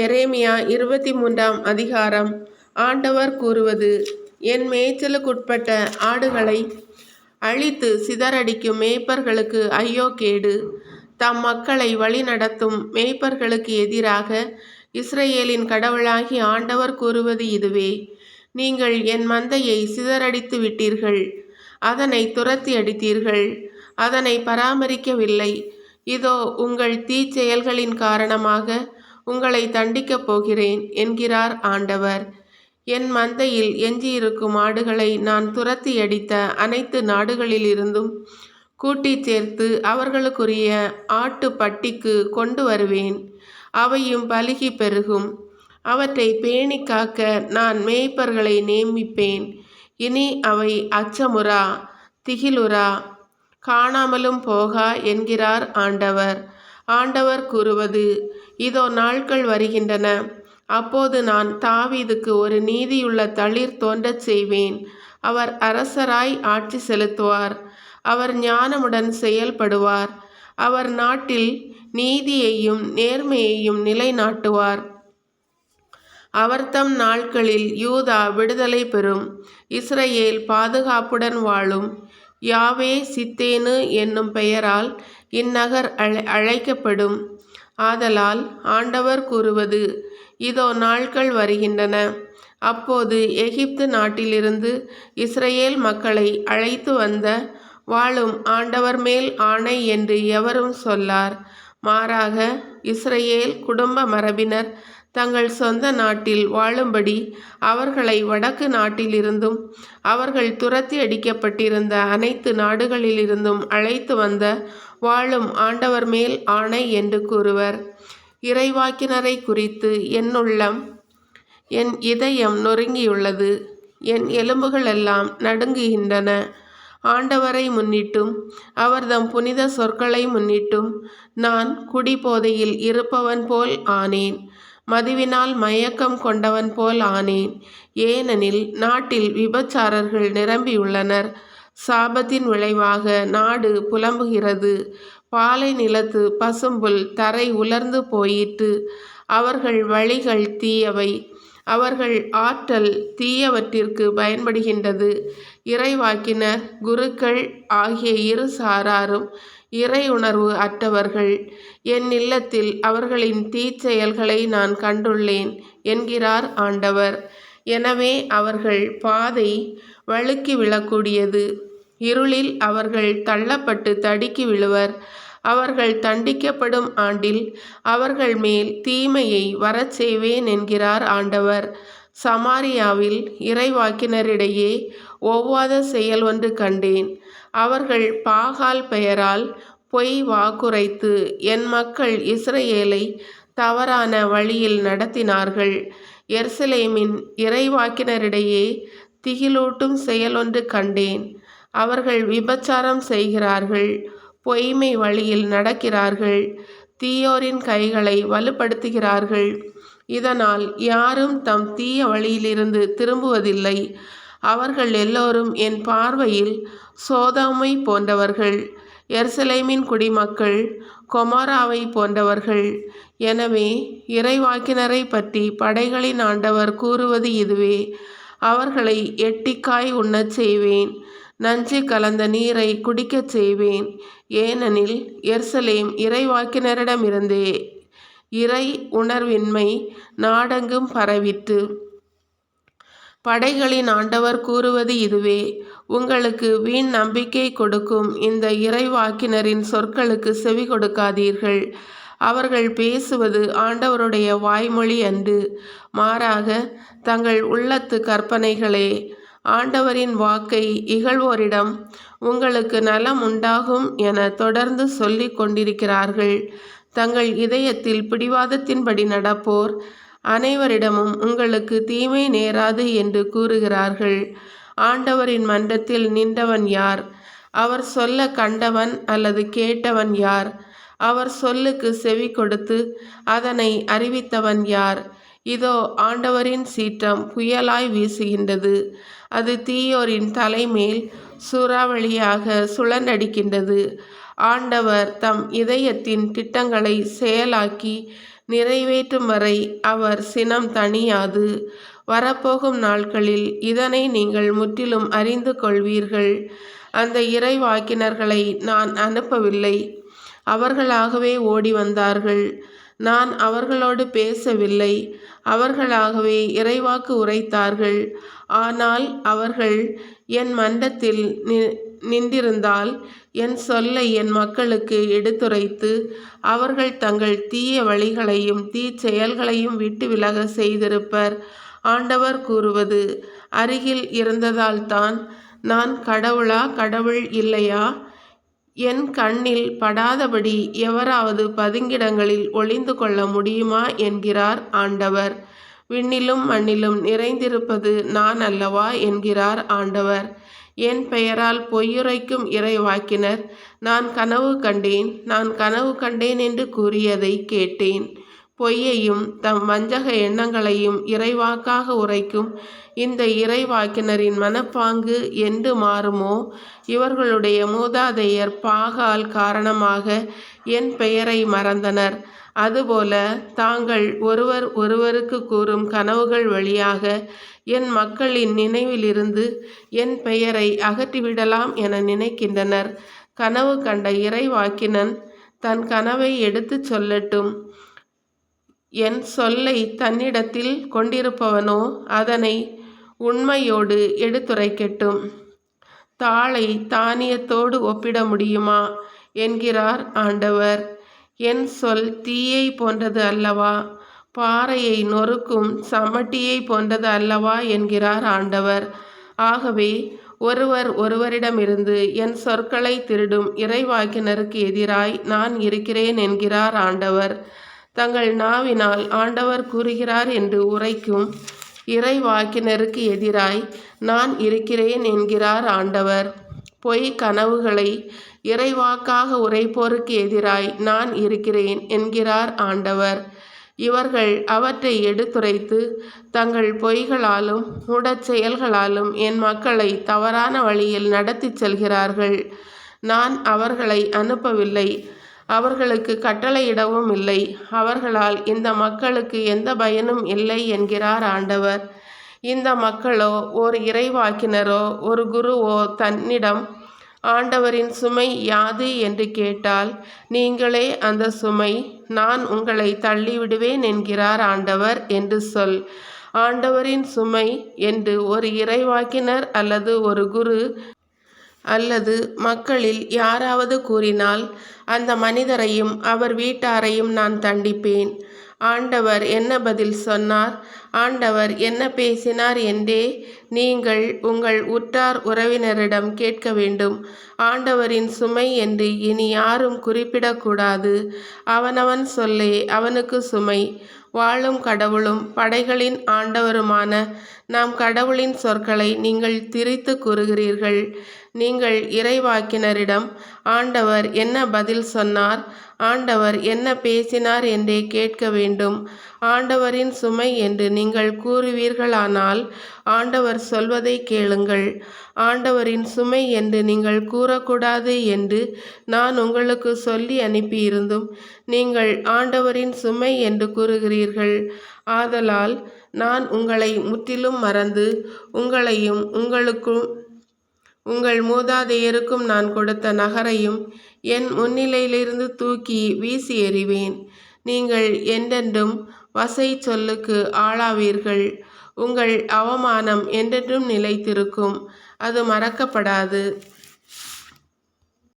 எரேமியா இருபத்தி மூன்றாம் அதிகாரம். ஆண்டவர் கூறுவது என் மேய்ச்சலுக்குட்பட்ட ஆடுகளை அழித்து சிதறடிக்கும் மேய்ப்பர்களுக்கு ஐயோ கேடு. தம் மக்களை வழிநடத்தும் மேய்ப்பர்களுக்கு எதிராக இஸ்ரேலின் கடவுளாகி ஆண்டவர் கூறுவது இதுவே. நீங்கள் என் மந்தையை சிதறடித்து விட்டீர்கள். அதனை துரத்தி அடித்தீர்கள். அதனை பராமரிக்கவில்லை. இதோ உங்கள் தீச்செயல்களின் காரணமாக உங்களை தண்டிக்கப் போகிறேன் என்கிறார் ஆண்டவர். என் மந்தையில் எஞ்சியிருக்கும் ஆடுகளை நான் துரத்தி அடித்த அனைத்து நாடுகளிலிருந்தும் கூட்டிச் சேர்த்து அவர்களுக்குரிய ஆட்டு பட்டிக்கு கொண்டு வருவேன். அவையும் பலுகி பெருகும். அவற்றை பேணி காக்க நான் மேய்ப்பர்களை நியமிப்பேன். இனி அவை அச்சமுறா திகிலுரா காணாமலும் போகா என்கிறார் ஆண்டவர். ஆண்டவர் கூறுவது இதோ நாட்கள் வருகின்றன. அப்போது நான் தாவீதுக்கு ஒரு நீதியுள்ள தளிர் தோன்றச் செய்வேன். அவர் அரசராய் ஆட்சி செலுத்துவார். அவர் ஞானமுடன் செயல்படுவார். அவர் நாட்டில் நீதியையும் நேர்மையையும் நிலைநாட்டுவார். அவர் தம் நாட்களில் யூதா விடுதலை பெறும். இஸ்ரேல் பாதுகாப்புடன் வாழும். யாவே சித்தேனு என்னும் பெயரால் இந்நகர் அழை அழைக்கப்படும். ஆதலால் ஆண்டவர் கூறுவது இதோ நாட்கள் வருகின்றன. அப்போது எகிப்து நாட்டிலிருந்து இஸ்ரேல் மக்களை அழைத்து வந்த வாழும் ஆண்டவர் மேல் ஆணை என்று எவரும் சொல்லார். மாறாக இஸ்ரேல் குடும்ப மரபினர் தங்கள் சொந்த நாட்டில் வாழும்படி அவர்களை வடக்கு நாட்டிலிருந்தும் அவர்கள் துரத்தி அடிக்கப்பட்டிருந்த அனைத்து நாடுகளிலிருந்தும் அழைத்து வந்த வாழும் ஆண்டவர் மேல் ஆணை என்று கூறுவர். இறைவாக்கினரை குறித்து என் உள்ளம் என் இதயம் நொறுங்கியுள்ளது என் எலும்புகளெல்லாம் நடுங்குகின்றன. ஆண்டவரை முன்னிட்டும் அவர்தம் புனித சொற்களை முன்னிட்டும் நான் குடிபோதையில் இருப்பவன் போல் ஆனேன். மதுவினால் மயக்கம் கொண்டவன் போல் ஆனேன் ஏனெனில் நாட்டில் விபச்சாரர்கள் நிரம்பியுள்ளனர். சாபத்தின் விளைவாக நாடு புலம்புகிறது. பாலை நிலத்து பசும்புல் தரை உலர்ந்து போயிற்று. அவர்கள் வழிகள் தீயவை. அவர்கள் ஆற்றல் தீயவற்றிற்கு பயன்படுகின்றது. இறைவாக்கினர் குருக்கள் ஆகிய இரு சாராரும் இறை உணர்வு அற்றவர்கள். என் இல்லத்தில் அவர்களின் தீச்செயல்களை நான் கண்டுள்ளேன் என்கிறார் ஆண்டவர். எனவே அவர்கள் பாதை வழுக்கி விழக்கூடியது. இருளில் அவர்கள் தள்ளப்பட்டு தடுக்கி விழுவர். அவர்கள் தண்டிக்கப்படும் ஆண்டில் அவர்கள் மேல் தீமையை வரச் செய்வேன் என்கிறார் ஆண்டவர். சமாரியாவில் இறைவாக்கினரிடையே ஒவ்வாத செயல் ஒன்று கண்டேன். அவர்கள் பாகால் பெயரால் பொய் வாக்குரைத்து என் மக்கள் இஸ்ரேலை தவறான வழியில் நடத்தினார்கள். எர்சலேமின் இறைவாக்கினரிடையே திகிலூட்டும் செயலொன்று கண்டேன். அவர்கள் விபச்சாரம் செய்கிறார்கள். பொய்மை வழியில் நடக்கிறார்கள். தீயோரின் கைகளை வலுப்படுத்துகிறார்கள். இதனால் யாரும் தம் தீய வழியிலிருந்து திரும்புவதில்லை. அவர்கள் எல்லோரும் என் பார்வையில் சோதாமை போன்றவர்கள் எர்சலேமின் குடிமக்கள் கொமாராவை போன்றவர்கள். எனவே இறைவாக்கினரை பற்றி படைகளின் ஆண்டவர் கூறுவது இதுவே. அவர்களை எட்டிக்காய் உண்ணச் செய்வேன். நஞ்சு கலந்த நீரை குடிக்கச் செய்வேன். ஏனெனில் எர்சலேம் இறைவாக்கினரிடமிருந்தே இறை உணர்வின்மை நாடெங்கும் பரவிற்று. படைகளின் ஆண்டவர் கூறுவது இதுவே. உங்களுக்கு வீண் நம்பிக்கை கொடுக்கும் இந்த இறைவாக்கினரின் சொற்களுக்கு செவி கொடுக்காதீர்கள். அவர்கள் பேசுவது ஆண்டவருடைய வாய்மொழி அன்று. மாறாக தங்கள் உள்ளத்து கற்பனைகளே ஆண்டவரின் வாக்கை இகழ்வோரிடம் உங்களுக்கு நலம் உண்டாகும் என தொடர்ந்து சொல்லிக் கொண்டிருக்கிறார்கள். தங்கள் இதயத்தில் பிடிவாதத்தின்படி நடப்போர் அனைவரிடமும் உங்களுக்கு தீமை நேராது என்று கூறுகிறார்கள். ஆண்டவரின் மன்றத்தில் நின்றவன் யார்? அவர் சொல்ல கண்டவன் அல்லது கேட்டவன் யார்? அவர் சொல்லுக்கு செவி கொடுத்து அதனை அறிவித்தவன் யார்? இதோ ஆண்டவரின் சீற்றம் புயலாய் வீசுகின்றது. அது தீயோரின் தலைமேல் சூறாவளியாக சுழன்றடிக்கின்றது. ஆண்டவர் தம் இதயத்தின் திட்டங்களை செயலாக்கி நிறைவேற்றும் வரை அவர் சினம் தணியாது. வரப்போகும் நாட்களில் இதனை நீங்கள் முற்றிலும் அறிந்து கொள்வீர்கள். அந்த இறைவாக்கினர்களை நான் அனுப்பவில்லை. அவர்களாகவே ஓடி வந்தார்கள். நான் அவர்களோடு பேசவில்லை. அவர்களாகவே இறைவாக்கு உரைத்தார்கள். ஆனால் அவர்கள் என் மண்டத்தில் நி- நின்றிருந்தால் என் சொல்லை என் மக்களுக்கு எடுத்துரைத்து அவர்கள் தங்கள் தீய வழிகளையும் தீச்செயல்களையும் விட்டு விலக செய்திருப்பர். ஆண்டவர் கூறுவது அருகில் இருந்ததால்தான் நான் கடவுளா கடவுள் இல்லையா? என் கண்ணில் படாதபடி எவராவது பதுங்கிடங்களில் ஒளிந்து கொள்ள முடியுமா? என்கிறார் ஆண்டவர். விண்ணிலும் மண்ணிலும் நிறைந்திருப்பது நான் அல்லவா? என்கிறார் ஆண்டவர். என் பெயரால் பொய்யுரைக்கும் இறைவாக்கினர். நான் கனவு கண்டேன் நான் கனவு கண்டேன் என்று கூறியதை கேட்டேன். பொய்யையும் தம் வஞ்சக எண்ணங்களையும் இறைவாக்காக உரைக்கும் இந்த இறைவாக்கினரின் மனப்பாங்கு என்று மாறுமோ? இவர்களுடைய மூதாதையர் பாகால் காரணமாக என் பெயரை மறந்தனர். அதுபோல தாங்கள் ஒருவர் ஒருவருக்கு கூறும் கனவுகள் வழியாக என் மக்களின் நினைவிலிருந்து என் பெயரை அகற்றிவிடலாம் என நினைக்கின்றனர். கனவு கண்ட இறைவாக்கினன் தன் கனவை எடுத்துச் சொல்லட்டும். என் சொல்லை தன்னிடத்தில் கொண்டிருப்பவனோ அதனை உண்மையோடு எடுத்துரைக்கட்டும். தாளை தானியத்தோடு ஒப்பிட முடியுமா? என்கிறார் ஆண்டவர். என் சொல் தீயை போன்றது அல்லவா? பாறையை நொறுக்கும் சமட்டியை போன்றது அல்லவா? என்கிறார் ஆண்டவர். ஆகவே ஒருவர் ஒருவரிடமிருந்து என் சொற்களை திருடும் இறைவாக்கினருக்கு எதிராய் நான் இருக்கிறேன் என்கிறார் ஆண்டவர். தங்கள் நாவினால் ஆண்டவர் கூறுகிறார் என்று உரைக்கும் இறைவாக்கினருக்கு எதிராய் நான் இருக்கிறேன் என்கிறார் ஆண்டவர். பொய் கனவுகளை இறைவாக்காக உரைப்போருக்கு எதிராய் நான் இருக்கிறேன் என்கிறார் ஆண்டவர். இவர்கள் அவற்றை எடுத்துரைத்து தங்கள் பொய்களாலும் உடற் செயல்களாலும் என் மக்களை தவறான வழியில் நடத்திச் செல்கிறார்கள். நான் அவர்களை அனுப்பவில்லை. அவர்களுக்கு கட்டளையிடவும் இல்லை. அவர்களால் இந்த மக்களுக்கு எந்த பயனும் இல்லை என்கிறார் ஆண்டவர். இந்த மக்களோ ஒரு இறைவாக்கினரோ ஒரு குருவோ தன்னிடம் ஆண்டவரின் சுமை யாது என்று கேட்டால் நீங்களே அந்த சுமை நான் உங்களை தள்ளிவிடுவேன் என்கிறார் ஆண்டவர் என்று சொல். ஆண்டவரின் சுமை என்று ஒரு இறைவாக்கினர் அல்லது ஒரு குரு அல்லது மக்களில் யாராவது கூறினால் அந்த மனிதரையும் அவர் வீட்டாரையும் நான் தண்டிப்பேன். ஆண்டவர் என்ன பதில் சொன்னார்? ஆண்டவர் என்ன பேசினார் என்றே நீங்கள் உங்கள் உற்றார் உறவினரிடம் கேட்க வேண்டும். ஆண்டவரின் சுமை என்று இனி யாரும் குறிப்பிடக்கூடாது. அவனவன் சொல்லே அவனுக்கு சுமை. வாழும் கடவுளும் படைகளின் ஆண்டவருமான நாம் கடவுளின் சொற்களை நீங்கள் திரித்து கூறுகிறீர்கள். நீங்கள் இறைவாக்கினரிடம் ஆண்டவர் என்ன பதில் சொன்னார்? ஆண்டவர் என்ன பேசினார் என்றே கேட்க வேண்டும். ஆண்டவரின் சுமை என்று நீங்கள் கூறுவீர்களானால் ஆண்டவர் சொல்வதை கேளுங்கள். ஆண்டவரின் சுமை என்று நீங்கள் கூறக்கூடாது என்று நான் உங்களுக்கு சொல்லி அனுப்பியிருந்தும் நீங்கள் ஆண்டவரின் சுமை என்று கூறுகிறீர்கள். ஆதலால் நான் உங்களை முற்றிலும் மறந்து உங்களையும் உங்களுக்கும் உங்கள் மூதாதையருக்கும் நான் கொடுத்த நகரையும் என் முன்னிலையிலிருந்து தூக்கி வீசி எறிவேன். நீங்கள் என்றென்றும் வசை சொல்லுக்கு ஆளாவீர்கள். உங்கள் அவமானம் என்றென்றும் நிலைத்திருக்கும். அது மறக்கப்படாது.